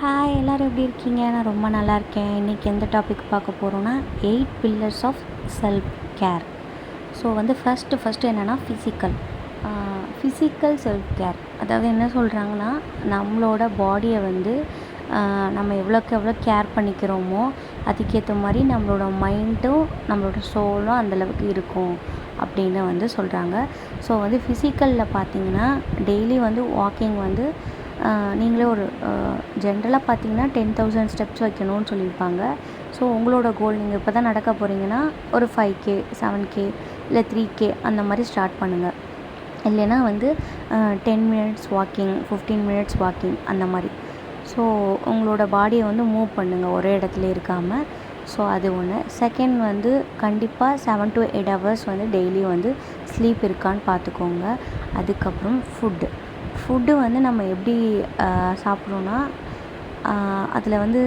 Hi எல்லோரும் எப்படி இருக்கீங்க? நான் ரொம்ப நல்லா இருக்கேன். இன்றைக்கி எந்த டாபிக் பார்க்க போகிறோன்னா eight pillars of self care so வந்து ஃபஸ்ட்டு ஃபஸ்ட்டு என்னென்னா ஃபிசிக்கல் ஃபிசிக்கல் செல்ஃப் கேர் அதாவது என்ன சொல்கிறாங்கன்னா நம்மளோட பாடியை வந்து நம்ம எவ்வளோக்கு எவ்வளோ கேர் பண்ணிக்கிறோமோ அதுக்கேற்ற மாதிரி நம்மளோட மைண்டும் நம்மளோட சோலும் அந்தளவுக்கு இருக்கும் அப்படின்னு வந்து சொல்கிறாங்க ஸோ வந்து ஃபிசிக்கலில் பார்த்தீங்கன்னா டெய்லி வந்து வாக்கிங் வந்து நீங்களே ஒரு ஜென்ரலாக பார்த்தீங்கன்னா டென் தௌசண்ட் ஸ்டெப்ஸ் வைக்கணும்னு சொல்லியிருப்பாங்க. ஸோ உங்களோட கோல் நீங்கள் இப்போ தான் நடக்க போகிறீங்கன்னா ஒரு ஃபைவ் கே செவன் கே இல்லை த்ரீ கே அந்த மாதிரி ஸ்டார்ட் பண்ணுங்கள் இல்லைன்னா வந்து ten minutes walking fifteen minutes walking அந்த மாதிரி. ஸோ உங்களோட பாடியை வந்து மூவ் பண்ணுங்கள் ஒரே இடத்துல இருக்காமல் ஸோ அது ஒன்று செகண்ட் வந்து கண்டிப்பாக செவன் டு எயிட் ஹவர்ஸ் வந்து டெய்லி வந்து ஸ்லீப் இருக்கான்னு பார்த்துக்கோங்க அதுக்கப்புறம் ஃபுட்டு ஃபுட்டு வந்து நம்ம எப்படி சாப்பிட்றோன்னா அதில் வந்து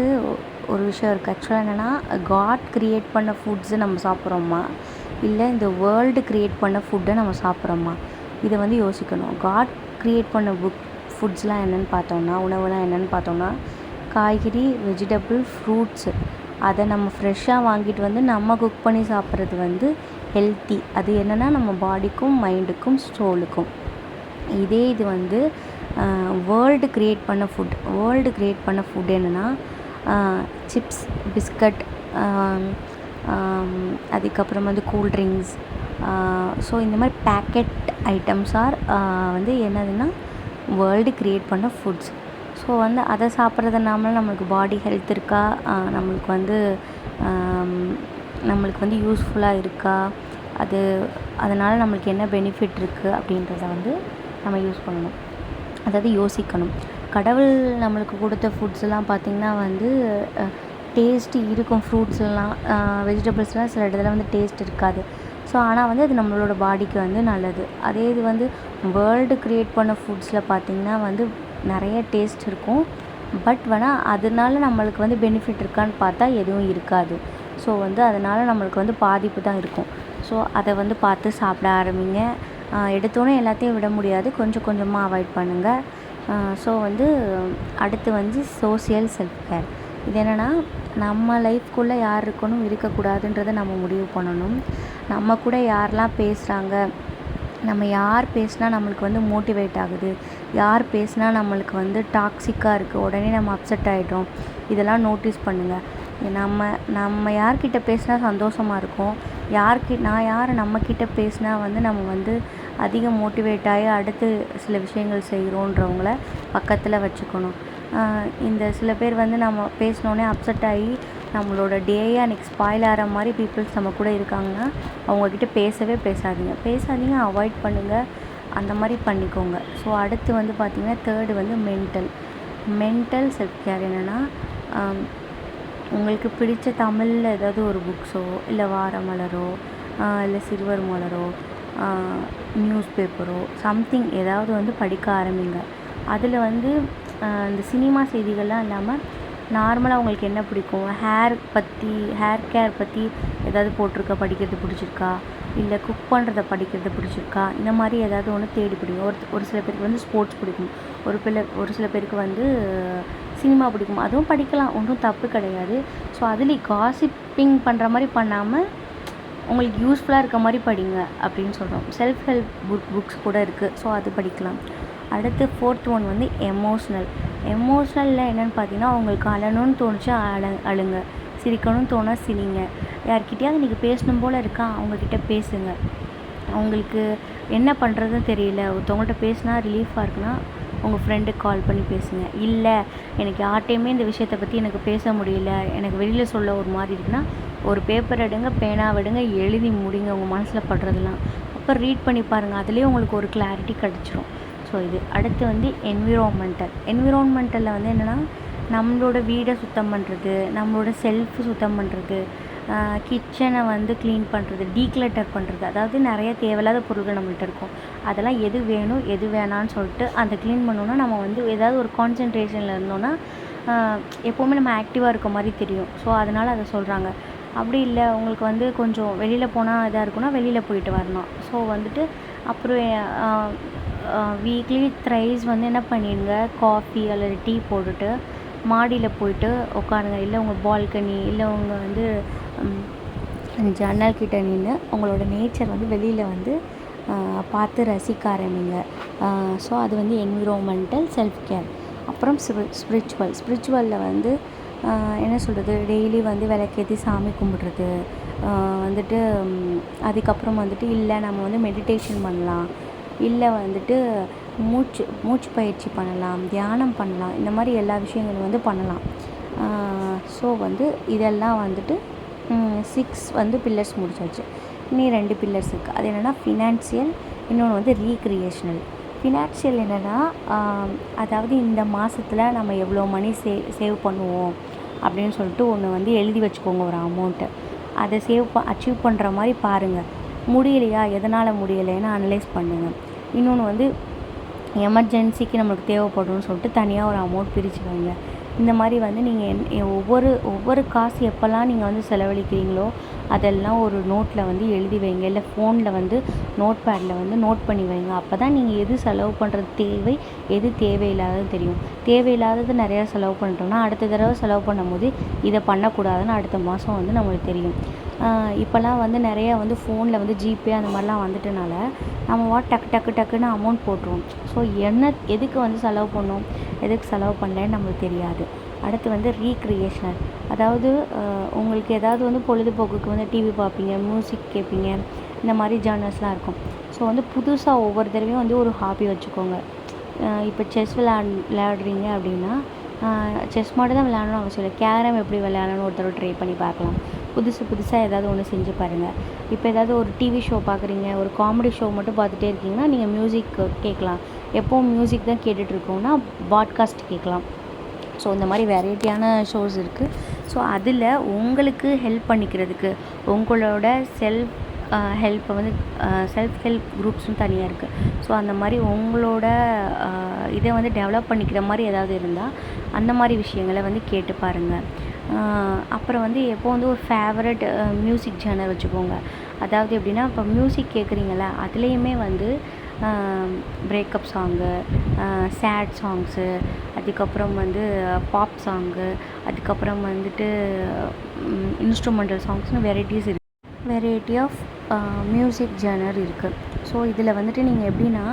ஒரு விஷயம் இருக்குது ஆக்சுவலாக என்னென்னா காட் க்ரியேட் பண்ண ஃபுட்ஸை நம்ம சாப்பிட்றோமா? இல்லை இந்த வேர்ல்டு க்ரியேட் பண்ண ஃபுட்டை நம்ம சாப்பிட்றோமா? இதை வந்து யோசிக்கணும். காட் க்ரியேட் பண்ண புக் ஃபுட்ஸ்லாம் என்னென்னு பார்த்தோம்னா உணவுலாம் என்னென்னு பார்த்தோம்னா காய்கறி வெஜிடபிள் ஃப்ரூட்ஸு அதை நம்ம ஃப்ரெஷ்ஷாக வாங்கிட்டு வந்து நம்ம குக் பண்ணி சாப்பிட்றது வந்து ஹெல்த்தி அது என்னென்னா நம்ம பாடிக்கும் மைண்டுக்கும் ஸ்டோலுக்கும் இதே இது வந்து வேர்ல்டு க்ரியேட் பண்ண ஃபுட் வேர்ல்டு க்ரியேட் பண்ண ஃபுட் என்னென்னா சிப்ஸ் பிஸ்கட் அதுக்கப்புறம் வந்து கூல்ட்ரிங்க்ஸ் ஸோ இந்த மாதிரி பேக்கெட் ஐட்டம்ஸ் ஆர் வந்து என்னதுன்னா வேர்ல்டு க்ரியேட் பண்ண ஃபுட்ஸ் ஸோ வந்து அதை சாப்பிட்றதுனால நம்மளுக்கு பாடி ஹெல்த் இருக்கா? நம்மளுக்கு வந்து நம்மளுக்கு வந்து யூஸ்ஃபுல்லாக இருக்கா? அது அதனால் நம்மளுக்கு என்ன பெனிஃபிட் இருக்குது அப்படின்றத வந்து நம்ம யூஸ் பண்ணணும். அதாவது யோசிக்கணும். கடவுள் நம்மளுக்கு கொடுத்த ஃபுட்ஸ்லாம் பார்த்திங்கன்னா வந்து டேஸ்ட் இருக்கும் ஃப்ரூட்ஸ்லாம் வெஜிடபிள்ஸ்லாம் சில இடத்துல வந்து டேஸ்ட் இருக்காது. ஸோ ஆனால் வந்து அது நம்மளோட பாடிக்கு வந்து நல்லது. அதே இது வந்து வேர்ல்டு க்ரியேட் பண்ண ஃபுட்ஸில் பார்த்திங்கன்னா வந்து நிறைய டேஸ்ட் இருக்கும். பட் வேணால் அதனால நம்மளுக்கு வந்து பெனிஃபிட் இருக்கான்னு பார்த்தா எதுவும் இருக்காது. ஸோ வந்து அதனால் நம்மளுக்கு வந்து பாதிப்பு தான் இருக்கும். ஸோ அதை வந்து பார்த்து சாப்பிட ஆரம்பிங்க. எடுத்தோன்னே எல்லாத்தையும் விட முடியாது. கொஞ்சம் கொஞ்சமாக அவாய்ட் பண்ணுங்கள் ஸோ வந்து அடுத்து வந்து சோசியல் செல்ஃப் கேர் இது என்னென்னா நம்ம லைஃப்குள்ளே யார் இருக்கணும் இருக்கக்கூடாதுன்றதை நம்ம முடிவு பண்ணணும். நம்ம கூட யாரெல்லாம் பேசுகிறாங்க நம்ம யார் பேசினா நம்மளுக்கு வந்து மோட்டிவேட் ஆகுது. யார் பேசினா நம்மளுக்கு வந்து டாக்ஸிக்காக இருக்குது உடனே நம்ம அப்செட் ஆகிடுறோம் இதெல்லாம் நோட்டீஸ் பண்ணுங்கள் நம்ம நம்ம யார்கிட்ட பேசினா சந்தோஷமாக இருக்கும். யார்கி நான் யார் நம்மக்கிட்ட பேசினா வந்து நம்ம வந்து அதிக மோட்டிவேட் ஆகி அடுத்து சில விஷயங்கள் செய்கிறோன்றவங்கள பக்கத்தில் வச்சுக்கணும். இந்த சில பேர் வந்து நம்ம பேசினோன்னே அப்செட் ஆகி நம்மளோட டேயே அன்றைக்கி ஸ்பாயில் ஆகிற மாதிரி பீப்புள்ஸ் நம்ம கூட இருக்காங்கன்னா அவங்கக்கிட்ட பேசவே பேசாதீங்க. பேசாதீங்க அவாய்ட் பண்ணுங்கள் அந்த மாதிரி பண்ணிக்கோங்க. ஸோ அடுத்து வந்து பார்த்திங்கன்னா தேர்டு வந்து மென்டல் மென்டல் செல்ஃப் கேர் என்னென்னா உங்களுக்கு பிடித்த தமிழில் ஏதாவது ஒரு புக்ஸோ இல்லை வார மலரோ இல்லை சிறுவர் மலரோ நியூஸ் பேப்பரோ சம்திங் ஏதாவது வந்து படிக்க ஆரம்பிங்க. அதில் வந்து இந்த சினிமா செய்திகள்லாம் இல்லாமல் நார்மலாக உங்களுக்கு என்ன பிடிக்கும்? ஹேர் பற்றி ஹேர் கேர் பற்றி ஏதாவது போட்டிருக்கா? படிக்கிறது பிடிச்சிருக்கா? இல்லை குக் பண்ணுறத படிக்கிறது பிடிச்சிருக்கா? இந்த மாதிரி ஏதாவது ஒன்று தேடி பிடிக்கும். ஒரு ஒரு சில பேருக்கு வந்து ஸ்போர்ட்ஸ் பிடிக்கும். ஒரு பிள்ளை ஒரு சில பேருக்கு வந்து சினிமா பிடிக்கும் அதுவும் படிக்கலாம். ஒன்றும் தப்பு கிடையாது. ஸோ அதுலேயும் காசிப்பிங் பண்ணுற மாதிரி பண்ணாமல் உங்களுக்கு யூஸ்ஃபுல்லாக இருக்க மாதிரி படிங்க அப்படின்னு சொல்கிறோம் செல்ஃப் ஹெல்ப் புக் புக்ஸ் கூட இருக்குது ஸோ அது படிக்கலாம். அடுத்து ஃபோர்த் ஒன் வந்து எமோஷ்னல் எமோஷ்னலில் என்னென்னு பார்த்தீங்கன்னா உங்களுக்கு அழணும்னு தோணுச்சு அழ அழுங்க. சிரிக்கணும்னு தோணால் சிரிங்க. யார்கிட்டயாவது நீங்கள் பேசணும் போல் இருக்கா அவங்கக்கிட்ட பேசுங்க. அவங்களுக்கு என்ன பண்ணுறதுன்னு தெரியல. ஒருத்தவங்கள்ட்ட பேசினா ரிலீஃபாக இருக்குன்னா உங்கள் ஃப்ரெண்டுக்கு கால் பண்ணி பேசுங்க. இல்லை எனக்கு யார்ட்டையுமே இந்த விஷயத்தை பற்றி எனக்கு பேச முடியல. எனக்கு வெளியில் சொல்ல ஒரு மாதிரி இருக்குன்னா ஒரு பேப்பர் எடுங்க பேனா விடுங்க எழுதி முடிங்க உங்கள் மனசில் படுறதெல்லாம். அப்புறம் ரீட் பண்ணி பாருங்கள் அதுலேயே உங்களுக்கு ஒரு கிளாரிட்டி கிடச்சிரும். ஸோ இது அடுத்து வந்து என்விரான்மெண்டல் என்விரான்மெண்டலில் வந்து என்னென்னா நம்மளோட வீடை சுத்தம் பண்ணுறது நம்மளோட செல்ஃப் சுத்தம் பண்ணுறது கிச்சனை வந்து க்ளீன் பண்ணுறது டீக்ளட்டர் பண்ணுறது அதாவது நிறைய தேவையில்லாத பொருட்கள் நம்மள்ட்ட இருக்கும். அதெல்லாம் எது வேணும் எது வேணான்னு சொல்லிட்டு அந்த க்ளீன் பண்ணோன்னா நம்ம வந்து ஏதாவது ஒரு கான்சென்ட்ரேஷனில் இருந்தோன்னா எப்போவுமே நம்ம ஆக்டிவாக இருக்க மாதிரி தெரியும். ஸோ அதனால் அதை சொல்கிறாங்க அப்படி இல்லை உங்களுக்கு வந்து கொஞ்சம் வெளியில் போனால் இதாக இருக்குன்னா வெளியில் போயிட்டு வரணும். ஸோ வந்துட்டு அப்புறம் வீக்லி த்ரைஸ் வந்து என்ன பண்ணிடுங்க? காஃபி அல்லது டீ போட்டுட்டு மாடியில் போயிட்டு உட்காருங்க. இல்லை உங்கள் பால்கனி இல்லை உங்கள் வந்து ஜன்னல் கிட்ட நின்று உங்களோட நேச்சர் வந்து வெளியில் வந்து பார்த்து ரசிக்க ஆரம்பிங்க. ஸோ அது வந்து என்விரோமெண்டல் செல்ஃப் கேர் அப்புறம் ஸ்பிரிச்சுவல் ஸ்பிரிச்சுவலில் வந்து என்ன சொல்கிறது டெய்லி வந்து விளக்கேற்றி சாமி கும்பிட்றது. வந்துட்டு அதுக்கப்புறம் வந்துட்டு இல்லை நம்ம வந்து மெடிடேஷன் பண்ணலாம். இல்லை வந்துட்டு மூச்சு மூச்சு பயிற்சி பண்ணலாம் தியானம் பண்ணலாம். இந்த மாதிரி எல்லா விஷயங்களும் வந்து பண்ணலாம். ஸோ வந்து இதெல்லாம் வந்துட்டு சிக்ஸ் வந்து பில்லர்ஸ் முடிச்சாச்சு. இனி ரெண்டு பில்லர்ஸ் இருக்குது அது என்னென்னா ஃபினான்சியல் இன்னொன்று வந்து ரீக்ரியேஷனல் ஃபினான்ஷியல் என்னென்னா அதாவது இந்த மாதத்தில் நம்ம எவ்வளோ மணி சே சேவ் பண்ணுவோம் அப்படின்னு சொல்லிட்டு ஒன்று வந்து எழுதி வச்சுக்கோங்க ஒரு அமௌண்ட்டு அதை சேவ் ப அச்சீவ் பண்ணுற மாதிரி பாருங்கள் முடியலையா? எதனால் முடியலைன்னு அனலைஸ் பண்ணுங்கள் இன்னொன்று வந்து எமர்ஜென்சிக்கு நம்மளுக்கு தேவைப்படும்னு சொல்லிட்டு தனியாக ஒரு அமௌண்ட் பிரித்து வைங்க. இந்த மாதிரி வந்து நீங்கள் என் ஒவ்வொரு ஒவ்வொரு காசு எப்போல்லாம் நீங்கள் வந்து செலவழிக்கிறீங்களோ அதெல்லாம் ஒரு நோட்டில் வந்து எழுதி வைங்க. இல்லை ஃபோனில் வந்து நோட் பேடில் வந்து நோட் பண்ணி வைங்க. அப்போ தான் நீங்கள் எது செலவு பண்ணுறது தேவை எது தேவையில்லாதது தெரியும். தேவையில்லாதது நிறையா செலவு பண்ணிட்டோம்னா அடுத்த தடவை செலவு பண்ணும்போது இதை பண்ணக்கூடாதுன்னு அடுத்த மாதம் வந்து நம்மளுக்கு தெரியும். இப்போல்லாம் வந்து நிறையா வந்து ஃபோனில் வந்து ஜிபே அந்த மாதிரிலாம் வந்துட்டனால நம்ம வா டக்கு டக்கு டக்குன்னு அமௌண்ட் போட்டுருவோம். ஸோ என்ன எதுக்கு வந்து செலவு பண்ணோம்? எதுக்கு செலவு பண்ணலன்னு நம்மளுக்கு தெரியாது. அடுத்து வந்து ரீக்ரியேஷனல் அதாவது உங்களுக்கு ஏதாவது வந்து பொழுதுபோக்குக்கு வந்து டிவி பார்ப்பீங்க மியூசிக் கேட்பீங்க இந்த மாதிரி ஜேர்னல்ஸ்லாம் இருக்கும். ஸோ வந்து புதுசாக ஒவ்வொரு தடவையும் வந்து ஒரு ஹாபி வச்சுக்கோங்க. இப்போ செஸ் விளையாட் விளையாடுறீங்க அப்படின்னா செஸ் மட்டும் தான் விளையாடணும்னு அவசியம் இல்லை. கேரம் எப்படி விளையாடணும்னு ஒரு தடவை ட்ரை பண்ணி பார்க்கலாம். புதுசு புதுசாக ஏதாவது ஒன்று செஞ்சு பாருங்கள் இப்போ ஏதாவது ஒரு டிவி ஷோ பார்க்குறீங்க ஒரு காமெடி ஷோ மட்டும் பார்த்துட்டே இருக்கீங்கன்னா நீங்கள் மியூசிக் கேட்கலாம். எப்போவும் மியூசிக் தான் கேட்டுட்ருக்கோம்னா பாட்காஸ்ட் கேட்கலாம். ஸோ இந்த மாதிரி வெரைட்டியான ஷோஸ் இருக்குது ஸோ அதில் உங்களுக்கு ஹெல்ப் பண்ணிக்கிறதுக்கு உங்களோட செல்ஃப் ஹெல்ப்பை வந்து செல்ஃப் ஹெல்ப் குரூப்ஸும் தனியாக இருக்குது ஸோ அந்த மாதிரி உங்களோட இதை வந்து டெவலப் பண்ணிக்கிற மாதிரி ஏதாவது இருந்தால் அந்த மாதிரி விஷயங்களை வந்து கேட்டு பாருங்கள் அப்புறம் வந்து எப்போ வந்து ஒரு ஃபேவரட் மியூசிக் ஜேனர் வச்சுக்கோங்க. அதாவது எப்படின்னா இப்போ மியூசிக் கேட்குறீங்கள அதுலேயுமே வந்து பிரேக்கப் சாங்கு சேட் சாங்ஸு அதுக்கப்புறம் வந்து பாப் சாங்கு அதுக்கப்புறம் வந்துட்டு இன்ஸ்ட்ருமெண்டல் சாங்ஸ்னு வெரைட்டிஸ் இருக்குது வெரைட்டி ஆஃப் மியூசிக் ஜேனர் இருக்குது ஸோ இதில் வந்துட்டு நீங்கள் எப்படின்னா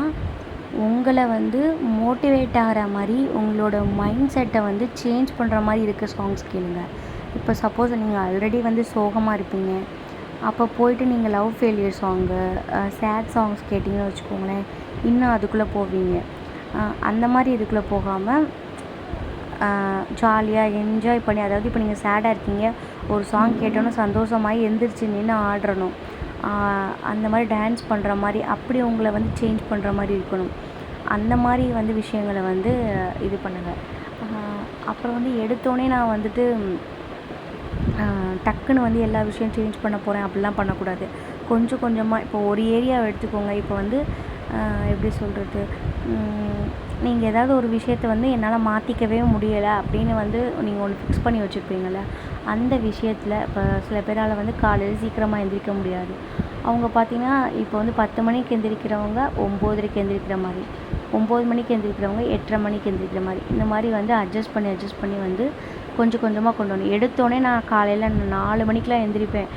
உங்களை வந்து மோட்டிவேட் ஆகிற மாதிரி உங்களோட மைண்ட் செட்டை வந்து சேஞ்ச் பண்ணுற மாதிரி இருக்க சாங்ஸ் கேளுங்க. இப்போ சப்போஸ் நீங்கள் ஆல்ரெடி வந்து சோகமாக இருப்பீங்க. அப்போ போயிட்டு நீங்கள் love failure song sad songs கேட்டிங்கன்னு வச்சுக்கோங்களேன் இன்னும் அதுக்குள்ளே போவீங்க. அந்த மாதிரி இதுக்குள்ளே போகாமல் ஜாலியாக என்ஜாய் பண்ணி அதாவது இப்போ நீங்கள் சேடாக இருக்கீங்க ஒரு சாங் கேட்டோன்னே சந்தோஷமாகி எந்திரிச்சு நின்று ஆடணும் அந்த மாதிரி டான்ஸ் பண்ணுற மாதிரி அப்படி உங்களை வந்து சேஞ்ச் பண்ணுற மாதிரி இருக்கணும். அந்த மாதிரி வந்து விஷயங்களை வந்து இது பண்ணுங்கள் அப்புறம் வந்து எடுத்தோடனே நான் வந்துட்டு டக்குன்னு வந்து எல்லா விஷயம் சேஞ்ச் பண்ண போகிறேன் அப்படிலாம் பண்ணக்கூடாது. கொஞ்சம் கொஞ்சமாக இப்போ ஒரு ஏரியாவை எடுத்துக்கோங்க. இப்போ வந்து எப்படி சொல்கிறது நீங்கள் ஏதாவது ஒரு விஷயத்த வந்து என்னால் மாற்றிக்கவே முடியலை அப்படின்னு வந்து நீங்கள் ஒன்று ஃபிக்ஸ் பண்ணி வச்சுருப்பீங்கள்ல அந்த விஷயத்தில் இப்போ சில பேரால் வந்து காலையில் சீக்கிரமாக எந்திரிக்க முடியாது. அவங்க பார்த்திங்கன்னா இப்போ வந்து பத்து மணிக்கு எந்திரிக்கிறவங்க ஒம்போதரைக்கு எந்திரிக்கிற மாதிரி ஒம்பது மணிக்கு எந்திரிக்கிறவங்க எட்டரை மணிக்கு எந்திரிக்கிற மாதிரி இந்த மாதிரி வந்து அட்ஜஸ்ட் பண்ணி அட்ஜஸ்ட் பண்ணி வந்து கொஞ்சம் கொஞ்சமாக கொண்டு வரணும். எடுத்தோடனே நான் காலையில் நாலு மணிக்கெலாம் எழுந்திரிப்பேன்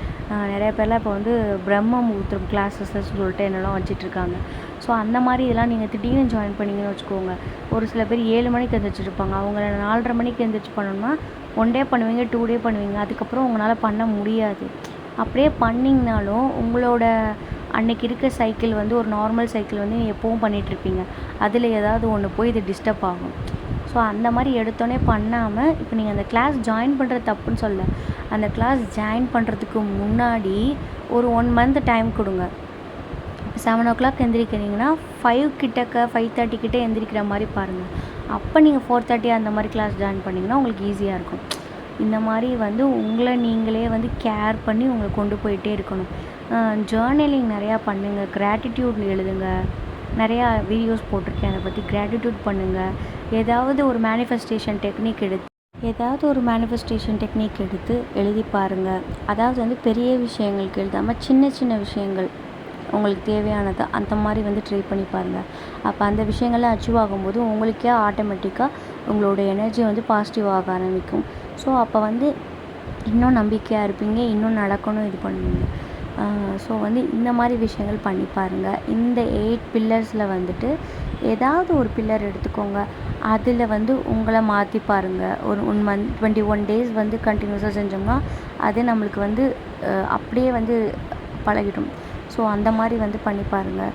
நிறைய பேர்லாம் இப்போ வந்து பிரம்ம முகூர்த்தம் கிளாஸஸ்ன்னு சொல்லிட்டு என்னெல்லாம் வச்சிட்ருக்காங்க ஸோ அந்த மாதிரி இதெல்லாம் நீங்கள் திடீர்னு ஜாயின் பண்ணிங்கன்னு வச்சுக்கோங்க. ஒரு சில பேர் ஏழு மணிக்கு எழுந்திரிச்சிருப்பாங்க அவங்கள நாலரை மணிக்கு எழுந்திரிச்சு பண்ணணும்னா ஒன் டே பண்ணுவீங்க டூ டே பண்ணுவீங்க. அதுக்கப்புறம் உங்களால் பண்ண முடியாது. அப்படியே பண்ணிங்கனாலும் உங்களோட அன்னைக்கு இருக்க சைக்கிள் வந்து ஒரு நார்மல் சைக்கிள் வந்து எப்போவும் பண்ணிகிட்ருப்பீங்க அதில் ஏதாவது ஒன்று போய் இது டிஸ்டர்ப் ஆகும். ஸோ அந்த மாதிரி எடுத்தோடனே பண்ணாமல் இப்போ நீங்கள் அந்த கிளாஸ் ஜாயின் பண்ணுறது தப்புன்னு சொல்ல அந்த கிளாஸ் ஜாயின் பண்ணுறதுக்கு முன்னாடி ஒரு ஒன் மந்த் டைம் கொடுங்க. இப்போ செவன் ஓ கிளாக் எந்திரிக்கிறீங்கன்னா ஃபைவ் கிட்டக்க ஃபைவ் தேர்ட்டி கிட்டே எந்திரிக்கிற மாதிரி பாருங்கள் அப்போ நீங்கள் ஃபோர் தேர்ட்டி அந்த மாதிரி கிளாஸ் ஜாயின் பண்ணிங்கன்னா உங்களுக்கு ஈஸியாக இருக்கும். இந்த மாதிரி வந்து உங்களை நீங்களே வந்து கேர் பண்ணி உங்களை கொண்டு போயிட்டே இருக்கணும். ஜேர்னலிங் நிறையா பண்ணுங்கள் கிராட்டிடியூட் எழுதுங்க. நிறையா வீடியோஸ் போட்டிருக்கேன். அதை பற்றி கிராட்டிடியூட் பண்ணுங்கள் ஏதாவது ஒரு மேனிஃபெஸ்டேஷன் டெக்னிக் எடுத்து ஏதாவது ஒரு மேனிஃபெஸ்டேஷன் டெக்னிக் எடுத்து எழுதி பாருங்கள் அதாவது வந்து பெரிய விஷயங்களுக்கு எழுதாமல் சின்ன சின்ன விஷயங்கள் உங்களுக்கு தேவையானது அந்த மாதிரி வந்து ட்ரை பண்ணி பாருங்கள் அப்போ அந்த விஷயங்கள்லாம் அச்சீவ் ஆகும்போது உங்களுக்கே ஆட்டோமேட்டிக்காக உங்களோட எனர்ஜி வந்து பாசிட்டிவ் ஆக ஆரம்பிக்கும். ஸோ அப்போ வந்து இன்னும் நம்பிக்கையாக இருப்பீங்க இன்னும் நடக்கணும் இது பண்ணுவீங்க. ஸோ வந்து இந்த மாதிரி விஷயங்கள் பண்ணி பாருங்கள் இந்த எயிட் பில்லர்ஸில் வந்துட்டு ஏதாவது ஒரு பில்லர் எடுத்துக்கோங்க. அதில் வந்து உங்களை மாற்றி பாருங்கள் ஒரு one month twenty one days வந்து கண்டினியூஸாக செஞ்சோம்னா அது நம்மளுக்கு வந்து அப்படியே வந்து பழகிடும். ஸோ அந்த மாதிரி வந்து பண்ணி பாருங்கள்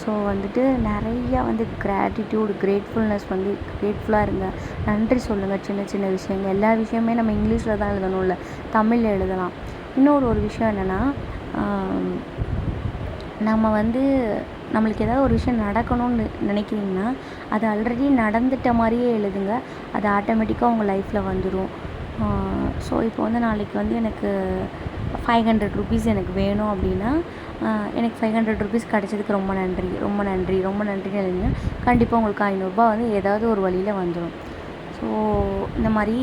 ஸோ வந்துட்டு நிறையா வந்து கிராட்டிடியூட் கிரேட்ஃபுல்னஸ் வந்து கிரேட்ஃபுல்லாக இருங்க. நன்றி சொல்லுங்கள் சின்ன சின்ன விஷயங்கள். எல்லா விஷயமே நம்ம இங்கிலீஷில் தான் எழுதணும்ல. தமிழில் எழுதலாம். இன்னொரு ஒரு விஷயம் என்னென்னா நம்ம வந்து நம்மளுக்கு ஏதாவது ஒரு விஷயம் நடக்கணும்னு நினைக்கிறீங்கன்னா அது ஆல்ரெடி நடந்துட்ட மாதிரியே எழுதுங்க. அது ஆட்டோமேட்டிக்காக உங்கள் லைஃப்பில் வந்துடும் ஸோ இப்போ வந்து நாளைக்கு வந்து எனக்கு ஃபைவ் ஹண்ட்ரட் ருபீஸ் எனக்கு வேணும் அப்படின்னா எனக்கு ஃபைவ் ஹண்ட்ரட் ருபீஸ் கிடச்சதுக்கு ரொம்ப நன்றி ரொம்ப நன்றி ரொம்ப நன்றின்னு எழுதுங்க கண்டிப்பாக உங்களுக்கு ஐநூறுரூபா வந்து ஏதாவது ஒரு வழியில் வந்துடும் ஸோ இந்த மாதிரி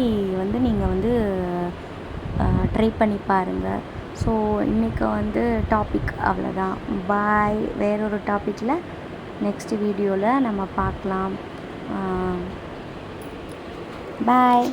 வந்து நீங்கள் வந்து ட்ரை பண்ணி பாருங்கள் ஸோ இன்றைக்கி வந்து டாபிக் அவ்வளோதான் பாய் வேறொரு டாப்பிக்கில் நெக்ஸ்ட் வீடியோவில் நம்ம பார்க்கலாம். பாய்